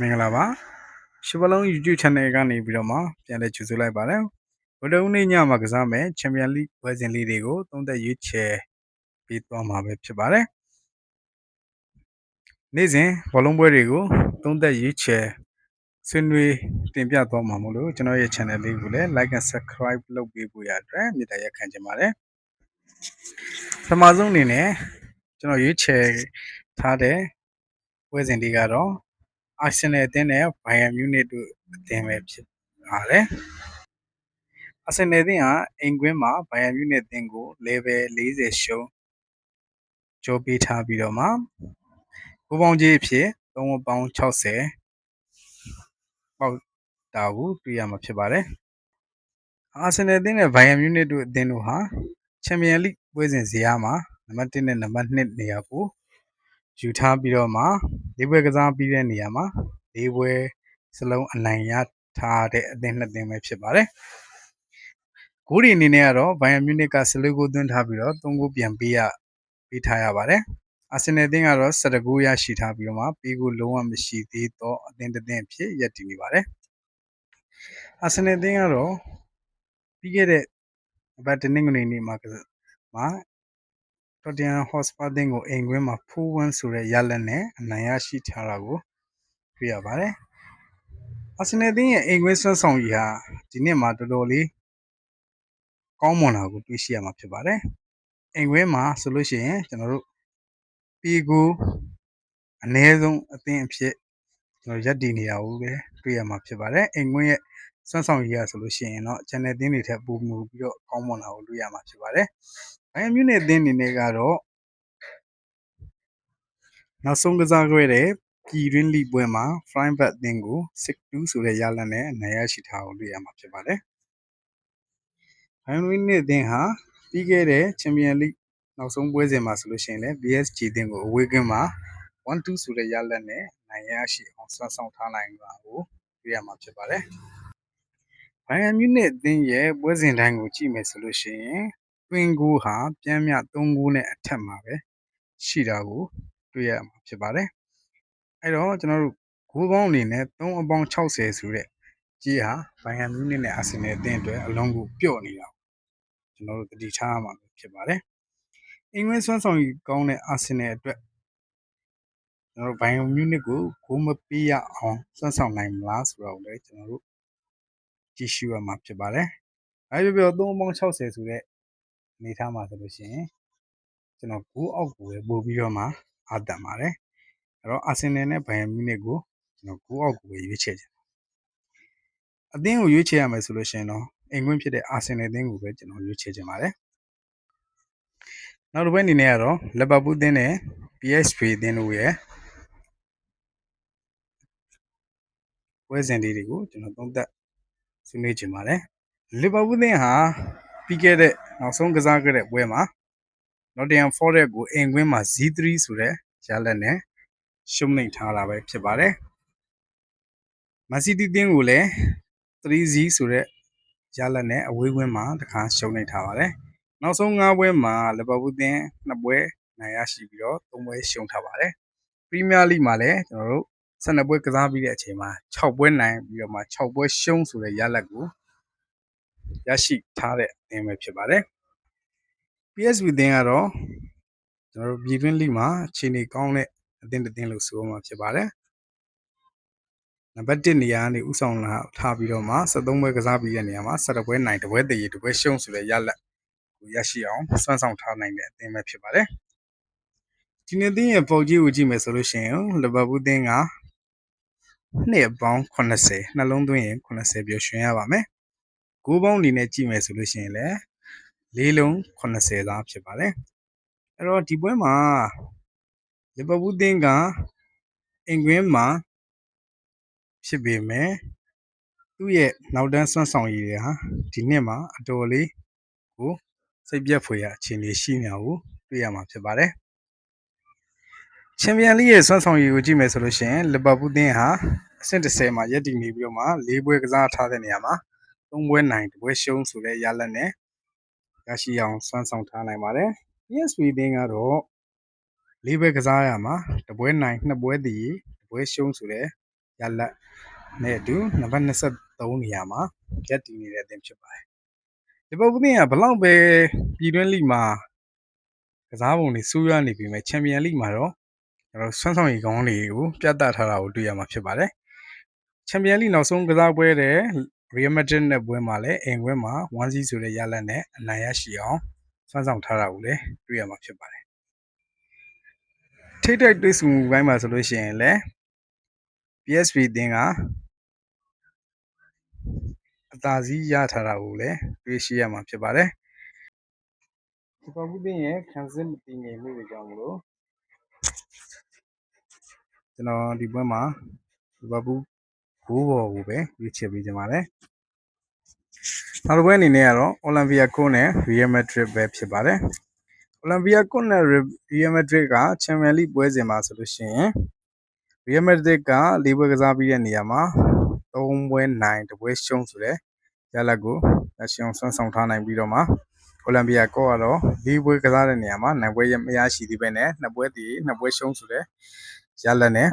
မင်္ဂလာပါရှစ်ဘလုံး YouTube channel ကနေပြီးတော့မှပြန်လည်ကြိုဆိုလိုက်ပါတယ်ဗုဒ္ဓဦးနေ့ညမှာကစားမယ်ချန်ပီယံလိပွဲစဉ်လေးတွေကိုသုံးသက်ရွေးချယ်ပေးသွားမှာပဲဖြစ်ပါတယ်နေ့စဉ်ဘောလုံးပွဲတွေကိုသုံးသက်ရွေးချယ်ဆွေးနွေးတင်ပြသွားမှာမို့လို့ကျွန်တော်ရဲ့ channel လေးကိုလည်း like and subscribe လုပ်ပေးဖို့ရအတွက်မေတ္တာရက်ခံချင်ပါတယ်ပထမဆုံးအနေနဲ့ကျွန်တော်ရွေးချယ်ထားတဲ့ပွဲစဉ်လေးကတော့ အာဆင်နယ်အသင်းနဲ့ဘိုင်ယန်မြူးနစ်တို့အသင်းပဲဖြစ်ပါတယ်။အာဆင်နယ်အသင်းဟာအိမ်ကွင်းမှာဘိုင်ယန်မြူးနစ်အသင်းကို level 40ရှုံးကြောပေးထားပြီးတော့မှကိုပေါင်းကြီးအဖြစ်3ပေါင်း60ပေါက်တာကိုတွေ့ရမှာဖြစ်ပါတယ်။အာဆင်နယ်အသင်းနဲ့ဘိုင်ယန်မြူးနစ်တို့အသင်းတို့ဟာချန်ပီယံလိပွဲစဉ်ဇယားမှာနံပါတ်1နဲ့နံပါတ်2နေရာကို ယူထားပြီးတော့မှလေးပွဲကစားပြီးတဲ့နေရာမှာလေးပွဲစလုံးအနိုင်ရထားတဲ့အသင်းနှစ်သင်းပဲဖြစ်ပါတယ်။ဂိုးဒီအနေနဲ့ကတော့ဘိုင်ယန်မြူနစ်က16ဂိုးသွင်းထားပြီးတော့3ဂိုးပြန်ပေးရပေးထားရပါတယ်။အာဆင်နယ်အသင်းကတော့17ဂိုးရရှိထားပြီးတော့မှပေးကိုလုံးဝမရှိသေးတော့အသင်းတစ်သင်းဖြစ်ရပ်တည်နေပါတယ်။အာဆင်နယ်အသင်းကတော့ပြီးခဲ့တဲ့ဘတ်တနင်္ဂနွေနေ့မှာမှာ တော်တန်ဟော့စပါတင်းကိုအိမ်ကွင်းမှာ4-1ဆိုတဲ့ရလဒ်နဲ့အနိုင်ရရှိထားတာကိုတွေ့ရပါတယ်။အာဆင်နယ်တင်းရဲ့အိမ်ကွင်းဆွမ်းဆောင်ရည်ဟာဒီနှစ်မှာတော်တော်လေးကောင်းမွန်တာကိုတွေ့ရှိရမှာဖြစ်ပါတယ်။အိမ်ကွင်းမှာဆိုလို့ရှိရင်ကျွန်တော်တို့ပီကိုအနည်းဆုံးအသင်းအဖြစ်ကျွန်တော်ရက်တည်နေတာကိုပဲတွေ့ရမှာဖြစ်ပါတယ်။အိမ်ကွင်းရဲ့စွမ်းဆောင်ရည်ရဆိုလို့ရှိရင်တော့ channel တင်းတွေထက်ပိုမိုပြီးတော့ကောင်းမွန်တာကိုတွေ့ရမှာဖြစ်ပါတယ်။ဘို င်ယန်မြူးနစ်အသင်းအနေနဲ့ကတော့နောက်ဆုံးကစားခဲ့တဲ့ပြည်တွင်းလိပွဲမှာ Freiburg အသင်းကို6-2ဆိုတဲ့ရလဒ်နဲ့အနိုင်ရရှိထားကိုတွေ့ရမှာဖြစ်ပါတယ်။ဘိုင်ယန်မြူးနစ်အသင်းဟာပြီးခဲ့တဲ့ချန်ပီယံလိနောက်ဆုံးပွဲစဉ်မှာဆိုလို့ရှိရင်လည်း BSG အသင်းကိုအဝေးကွင်းမှာ1-2ဆိုတဲ့ရလဒ်နဲ့နိုင်ရရှိအောင်ဆွမ်းဆောင်ထားနိုင်တာကိုတွေ့ရမှာဖြစ်ပါတယ်။ဘိုင်ယန်မြူးနစ်အသင်းရဲ့ပွဲစဉ်တိုင်းကိုကြည့်မယ်ဆိုလို့ရှိရင် တွင်ကိုဟာပြန်မြ3ဂိုးနဲ့အထက်မှာပဲရှိတာကို တွေ့ရမှာဖြစ်ပါတယ်။အဲ့တော့ကျွန်တော်တို့ဂိုးပေါင်းအနေနဲ့3အပေါင်း60ဆိုတဲ့ကြီးဟာဘိုင်ယန်မြူးနစ်နဲ့အာဆင်နယ်အသင်းအတွက်အလုံးကိုပျော့နေတာကျွန်တော်တို့တတိထားရမှာဖြစ်ပါတယ်။အင်္ဂလိပ်ဆွမ်းဆောင်ကောင်းတဲ့အာဆင်နယ်အတွက်ကျွန်တော်တို့ဘိုင်ယန်မြူးနစ်ကိုဂိုးမပေးရအောင်ဆွမ်းဆောင်နိုင်မလားဆိုတော့လည်းကျွန်တော်တို့ကြည့်ရှုရမှာဖြစ်ပါတယ်။အဲပြောပြော3အပေါင်း60ဆိုတဲ့ အနေထားမှာဆိုလို့ရှိရင်ကျွန်တော်ဂိုးအောက်ကိုပဲပို့ပြီးတော့မှအားတန်ပါတယ်အဲ့တော့အာဆင်နယ်နဲ့ဘိုင်ယန်မြူးနစ်ကိုကျွန်တော်ဂိုးအောက်ကိုပဲရွေးချယ်ချင်အသင်းကိုရွေးချယ်ရမယ်ဆိုလို့ရှိရင်တော့အိမ်ကွင်းဖြစ်တဲ့အာဆင်နယ်အသင်းကိုပဲကျွန်တော်ရွေးချယ်ချင်ပါတယ်နောက်တစ်ပွဲအနေနဲ့ကတော့လီဗာပူးအသင်းနဲ့ PSV အသင်းတို့ရဲ့ပွဲစဉ်လေးတွေကိုကျွန်တော်သုံးသပ်ဆွေးနွေးချင်ပါတယ်လီဗာပူးအသင်းဟာ ပြီးခဲ့တဲ့နောက်ဆုံးကစားခဲ့တဲ့ပွဲမှာ Nottingham Forest ကိုအိမ်ကွင်းမှာ Z3 ဆိုတဲ့ရလဒ်နဲ့ရှုံးနိမ့်ထားတာပဲဖြစ်ပါတယ်။ Man City တင်းကိုလည်း 3Z ဆိုတဲ့ရလဒ်နဲ့အဝေးကွင်းမှာတခါရှုံးနိမ့်ထားပါတယ်။နောက်ဆုံး၅ပွဲမှာလီဗာပူးတင်း2ပွဲနိုင်ရရှိပြီးတော့3ပွဲရှုံးထားပါတယ်။ပရီးမီးယားလိမှာလည်းကျွန်တော်တို့12ပွဲကစားပြီးတဲ့အချိန်မှာ6ပွဲနိုင်ပြီးတော့မှ6ပွဲရှုံးဆိုတဲ့ရလဒ်ကို ရရှိထားတဲ့အသင်းပဲဖြစ်ပါတယ်။ PSV အသင်းကတော့ကျွန်တော်တို့ပြည်တွင်းလိမှာအခြေအနေကောင်းတဲ့အသင်းတစ်သင်းလို့ဆိုရမှာဖြစ်ပါတယ်နံပါတ်1နေရာကနေဥဆောင်လာထားပြီးတော့မှ73ပွဲကစားပြီးတဲ့နေရာမှာ17ပွဲနိုင်တပွဲတည်တပွဲရှုံးဆိုတဲ့ရလဒ်ကိုရရှိအောင်စွမ်းဆောင်ထားနိုင်တဲ့အသင်းပဲဖြစ်ပါတယ်ဒီနေ့သင်းရဲ့ပုံကြီးကိုကြည့်မယ်ဆိုလို့ရှိရင်လီဗာပူးသင်းကနှစ်ပေါင်း80နှလုံးသွင်းရင်80ပြောရွှင်ရပါမယ် ဂိုးပေါင်းအနေနဲ့ကြည့်မယ်ဆိုလို့ရှိရင်လည်းလေးလုံး80သားဖြစ်ပါတယ်အဲ့တော့ဒီပွဲမှာလီဗာပူးသင်းကအင်္ဂွင်းမှာဖြစ်ပေမဲ့သူ့ရဲ့နောက်တန်းစွမ်းဆောင်ရည်တွေဟာဒီနှစ်မှာအတော်လေးကိုစိတ်ပြတ်ဖွယ်ရအခြေအနေရှိနေတာကိုတွေ့ရမှာဖြစ်ပါတယ်ချန်ပီယံလိရဲ့စွမ်းဆောင်ရည်ကိုကြည့်မယ်ဆိုလို့ရှိရင်လီဗာပူးသင်းဟာအဆင့်30မှာရပ်တည်နေပြီးတော့မှ၄ပွဲကစားထားတဲ့နေရာမှာ ၃ပွဲနိုင်တစ်ပွဲရှုံးဆိုတဲ့ရလဒ်နဲ့ရရှိအောင်စွမ်းဆောင်ထားနိုင်ပါတယ် PSV အသင်းကတော့လေးပွဲကစားရမှာတပွဲနိုင်နှစ်ပွဲတည်တပွဲရှုံးဆိုတဲ့ရလက်နဲ့အတူနံပါတ်23နေရာမှာရက်တည်နေတဲ့အသင်းဖြစ်ပါတယ်လီဗာပူးအသင်းကဘလောက်ပဲပြည်တွင်းလိမှာကစားပုံတွေစူးရနေပြီမဲ့ချန်ပီယံလိမှာတော့ကျွန်တော်ဆွမ်းဆောင်ရည်ကောင်းတွေကိုပြသထားတာကိုတွေ့ရမှာဖြစ်ပါတယ်ချန်ပီယံလိနောက်ဆုံးကစားပွဲတဲ့ Real Madrid နဲ့ပွဲမှာလည်းအိမ်ခွဲမှာ1-0ဆိုတဲ့ရလဒ်နဲ့အနိုင်ရရှိအောင်စွမ်းဆောင်ထားတာကိုလည်းတွေ့ရမှာဖြစ်ပါတယ်ထိတ်တိုက်တွေ့ဆုံမှုပိုင်းမှာဆိုလို့ရှိရင်လည်း PSV အသင်းကအသာစီးရထားတာကိုလည်းတွေ့ရှိရမှာဖြစ်ပါတယ်ဒီပေါ်ဘူးတင်ရဲ့ခံစစ်မတည်ငြိမ်မှုတွေကြောင့်မလို့ကျွန်တော်ဒီပွဲမှာဒီပေါ်ဘူး ဂိုးဘော်ကိုပဲရွေးချယ်ပေးကြပါတယ်နောက်တစ်ပွဲအနေနဲ့ကတော့ Olympia နဲ့ Real Madrid ပဲဖြစ်ပါတယ်။ Olympia နဲ့ Real Madrid က Champions League ပွဲစဉ်မှာဆိုလို့ရှိရင် Real Madrid က၄ပွဲကစားပြီးတဲ့နေရာမှာ၃ပွဲနိုင်တစ်ပွဲရှုံးဆိုတဲ့ရလဒ်ကိုလက်ရှိအောင်ဆွမ်းဆောင်ထားနိုင်ပြီးတော့မှ Olympia ကတော့၄ပွဲကစားတဲ့နေရာမှာနိုင်ပွဲမရရှိသေးပဲနဲ့နှစ်ပွဲတည်နှစ်ပွဲရှုံးဆိုတဲ့ရလဒ်နဲ့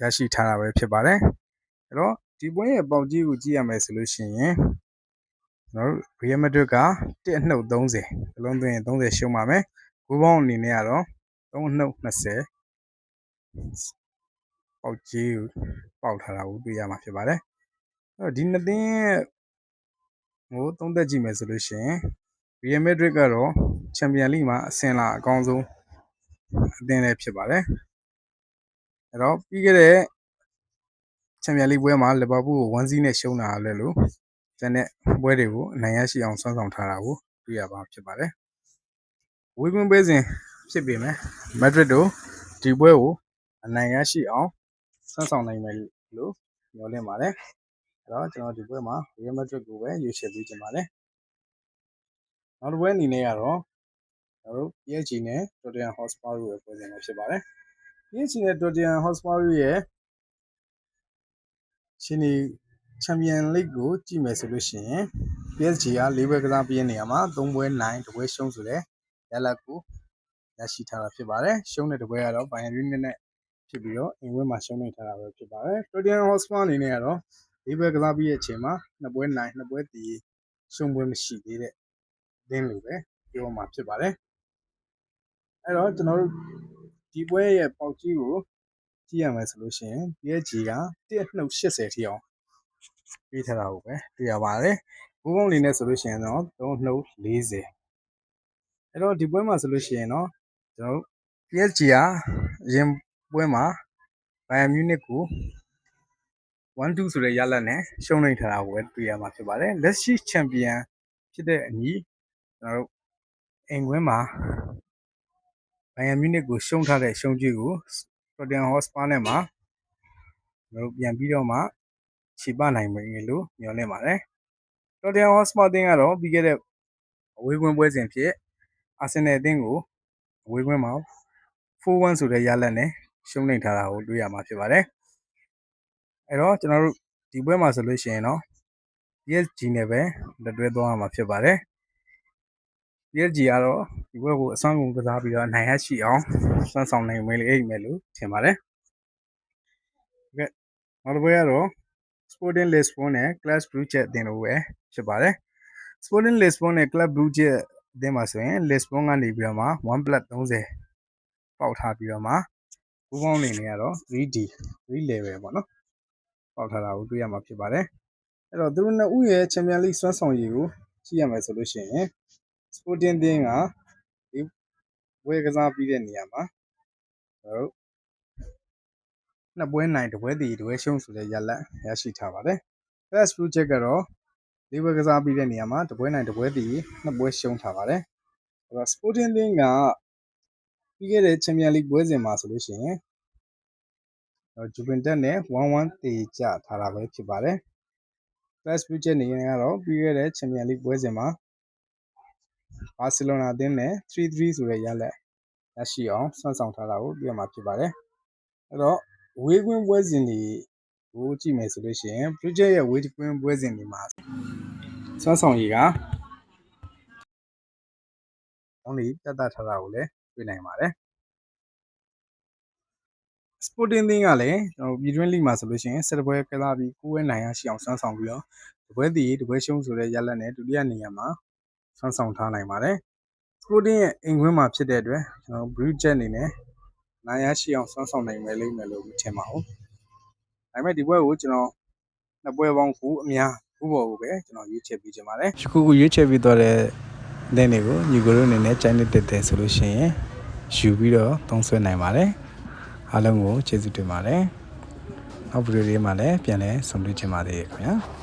ရရှိထားတာပဲဖြစ်ပါတယ်။အဲ့တော့ဒီပွဲရဲ့ပေါက်ကြီးကိုကြည့်ရမယ်ဆိုလို့ရှိရင်ကျွန်တော်တို့ Real Madrid က1အနှုတ်30အလုံးသွင်းရင်30ရှုံးပါမယ်။ဂိုးပေါင်းအနေနဲ့ကတော့3အနှုတ်20ပေါက်ကြီးကိုပေါက်ထားတာကိုတွေ့ရမှာဖြစ်ပါတယ်။အဲ့တော့ဒီနှစ်သင်းရဲ့ဟိုသုံးသက်ကြည့်မယ်ဆိုလို့ရှိရင် Real Madrid ကတော့ Champions League မှာအဆင့်လာအကောင်းဆုံးအသင်းလည်းဖြစ်ပါတယ်။ အဲ့တော့ပြီးခဲ့တဲ့ချန်ပီယံလိပွဲမှာလီဗာပူးကို1-0နဲ့ရှုံးတာလည်းလို့ကျန်တဲ့ပွဲတွေကိုအနိုင်ရရှိအောင်ဆွမ်းဆောင်ထားတာကိုတွေ့ရပါဖြစ်ပါတယ်။ဝေးကွင်းပွဲစဉ်ဖြစ်ပေမဲ့မက်ဒရစ်တို့ဒီပွဲကိုအနိုင်ရရှိအောင်ဆွမ်းဆောင်နိုင်မယ်လို့မျှော်လင့်ပါတယ်။အဲ့တော့ကျွန်တော်ဒီပွဲမှာ Real Madrid ကိုပဲရွေးချယ်ပေးချင်ပါတယ်။နောက်တစ်ပွဲအနေနဲ့ကတော့ကျွန်တော်တို့ PSG နဲ့ Tottenham Hotspur တို့ရဲ့ပွဲစဉ်ပဲဖြစ်ပါတယ်။ PSG နဲ့ Tottenham Hotspur တို့ရဲ့ရှင်ဒီချန်ပီယံလိဂ်ကိုကြည့်မယ်ဆိုလို့ရှိရင် PSG က၄ဘွဲကစားပြီးတဲ့နေရာမှာ၃ဘွဲနိုင်တစ်ဘွဲရှုံးဆိုတဲ့ရလဒ်ကိုရရှိထားတာဖြစ်ပါတယ်ရှုံးတဲ့တစ်ဘွဲကတော့ Bayern Munich နဲ့ဖြစ်ပြီးတော့အင်ဝဲမှာရှုံးနေထားတာပဲဖြစ်ပါတယ် Tottenham Hotspur အနေနဲ့ကတော့၄ဘွဲကစားပြီးတဲ့အချိန်မှာနှစ်ဘွဲနိုင်နှစ်ဘွဲတည်ရှုံးပွဲမရှိသေးတဲ့အသင်းလိုပဲပြောမှာဖြစ်ပါတယ်အဲ့တော့ကျွန်တော်တို့ ဒီပွဲရဲ့ပေါက်ကြီးကိုကြည့်ရမယ်ဆိုလို့ရှိရင် PSG က1နှုတ်80ထိအောင်ပေးထားတာကိုပဲတွေ့ရပါတယ်။ဘိုးဘုံလေးနဲ့ဆိုလို့ရှိရင်တော့3နှုတ်40အဲ့တော့ဒီပွဲမှာဆိုလို့ရှိရင်တော့ကျွန်တော်တို့ PSG ကရင်ပွဲမှာ Bayern Munich ကို1-2ဆိုတဲ့ရလဒ်နဲ့ရှုံးနိုင်ထားတာကိုပဲတွေ့ရမှာဖြစ်ပါတယ်။လက်ရှိချန်ပီယံဖြစ်တဲ့အညီကျွန်တော်တို့အိမ်ကွင်းမှာ ဘိုင်ယန်မြူးနစ်ကိုရှုံးထားတဲ့ရှုံးကြည့်ကိုတိုတန်ဟော့စပါနဲ့မှာကျွန်တော်ပြန်ပြီးတော့မှခြေပနိုင်မယ်လို့မျှော်လင့်ပါတယ်တိုတန်ဟော့စပါတင်းကတော့ပြီးခဲ့တဲ့အဝေးကွင်းပွဲစဉ်ဖြစ်အာဆင်နယ်အသင်းကိုအဝေးကွင်းမှာ4-1ဆိုတဲ့ရလဒ်နဲ့ရှုံးနိမ့်ထားတာကိုတွေ့ရမှာဖြစ်ပါတယ်အဲ့တော့ကျွန်တော်တို့ဒီပွဲမှာဆိုလို့ရှိရင်တော့ PSG နဲ့ပဲလက်တွဲသွားမှာဖြစ်ပါတယ် PSG ကတော့ဒီဘက်ကိုအစွမ်းကုန်ကစားပြီးတော့နိုင်ရရှိအောင်စွမ်းဆောင်နိုင်မယ်လေအိမ်မယ်လို့ထင်ပါတယ်။ကဲနောက်တစ်ပွဲကတော့ Sporting Lisbon နဲ့ Club Brugge အသင်းတို့ပဲဖြစ်ပါတယ်။ Sporting Lisbon နဲ့ Club Brugge အသင်းမှာဆိုရင် Lisbon ကနေပြီးတော့မှ 1+30 ပေါက်ထားပြီးတော့မှဘူပေါင်းနေနေရတော့ 3D 3 level ပေါ့နော်။ပေါက်ထားတာကိုတွေ့ရမှာဖြစ်ပါတယ်။အဲ့တော့သူတို့နှစ်ဦးရဲ့ Champions League စွမ်းဆောင်ရည်ကိုကြည့်ရမယ်ဆိုလို့ရှိရင် Sporting တင်းကဒီဝယ်ကစားပြီးတဲ့နေရာမှာကျွန်တော်တို့နှစ်ပွဲနိုင်တစ်ပွဲတည်တစ်ပွဲရှုံးဆိုတဲ့ရလဒ်ရရှိထားပါတယ်။ Fast Project ကတော့လေးပွဲကစားပြီးတဲ့နေရာမှာတစ်ပွဲနိုင်တစ်ပွဲတည်နှစ်ပွဲရှုံးထားပါတယ်။အဲ့တော့ Sporting တင်းကပြီးခဲ့တဲ့ Champions League ပွဲစဉ်မှာဆိုလို့ရှိရင်ဂျူဗင်တက်နဲ့1-1တေကြထားတာပဲဖြစ်ပါတယ်။ Fast Project နေရင်ကတော့ပြီးခဲ့တဲ့ Champions League ပွဲစဉ်မှာ ဘာစီလိုနာအသင်းနဲ့3-3ဆိုတဲ့ရလဒ်ရရှိအောင်ဆွမ်းဆောင်ထားတာကိုတွေ့ရမှာဖြစ်ပါတယ်အဲ့တော့ဝေးကွင်းပွဲစဉ်တွေကိုကြည့်မယ်ဆိုလို့ရှိရင် project ရဲ့ဝေးကွင်းပွဲစဉ်တွေမှာဆွမ်းဆောင်ရည်ကကောင်းလေးတက်တာထားတာကိုလည်းတွေ့နိုင်ပါတယ် Sporting သင်းကလည်းကျွန်တော်ပြည်တွင်းလိမှာဆိုလို့ရှိရင်စစ်တပွဲကစားပြီးကိုယ်ဝဲနိုင်ရရှိအောင်ဆွမ်းဆောင်ပြီးတော့တပွဲတည်တပွဲရှုံးဆိုတဲ့ရလဒ်နဲ့ဒုတိယနေရာမှာ ဆွမ်းဆောင်ထားနိုင်ပါတယ်။ Sporting ရဲ့အိမ်ခွင်းမှာဖြစ်တဲ့အတွက်ကျွန်တော် Blue Jet အနေနဲ့နိုင်ရရှိအောင်ဆွမ်းဆောင်နိုင်မယ်လိမ့်မယ်လို့မထင်ပါဘူး။ဒါပေမဲ့ဒီပွဲကိုကျွန်တော်နှစ်ပွဲပေါင်းကိုအများဥပေါ်ကိုပဲကျွန်တော်ရွေးချယ်ပေးခြင်းပါတယ်။ယခုရွေးချယ်ပြီးတော့တဲ့တဲ့တွေကိုညီကိုတို့အနေနဲ့ကြိုင်းနေတက်တယ်ဆိုလို့ရှိရင်ယူပြီးတော့သုံးဆွဲနိုင်ပါတယ်။အားလုံးကိုကျေးဇူးတင်ပါတယ်။နောက်ဗီဒီယိုလေးမှာလည်းပြန်လည်ဆုံတွေ့ချင်ပါသေးတယ်ခင်ဗျာ။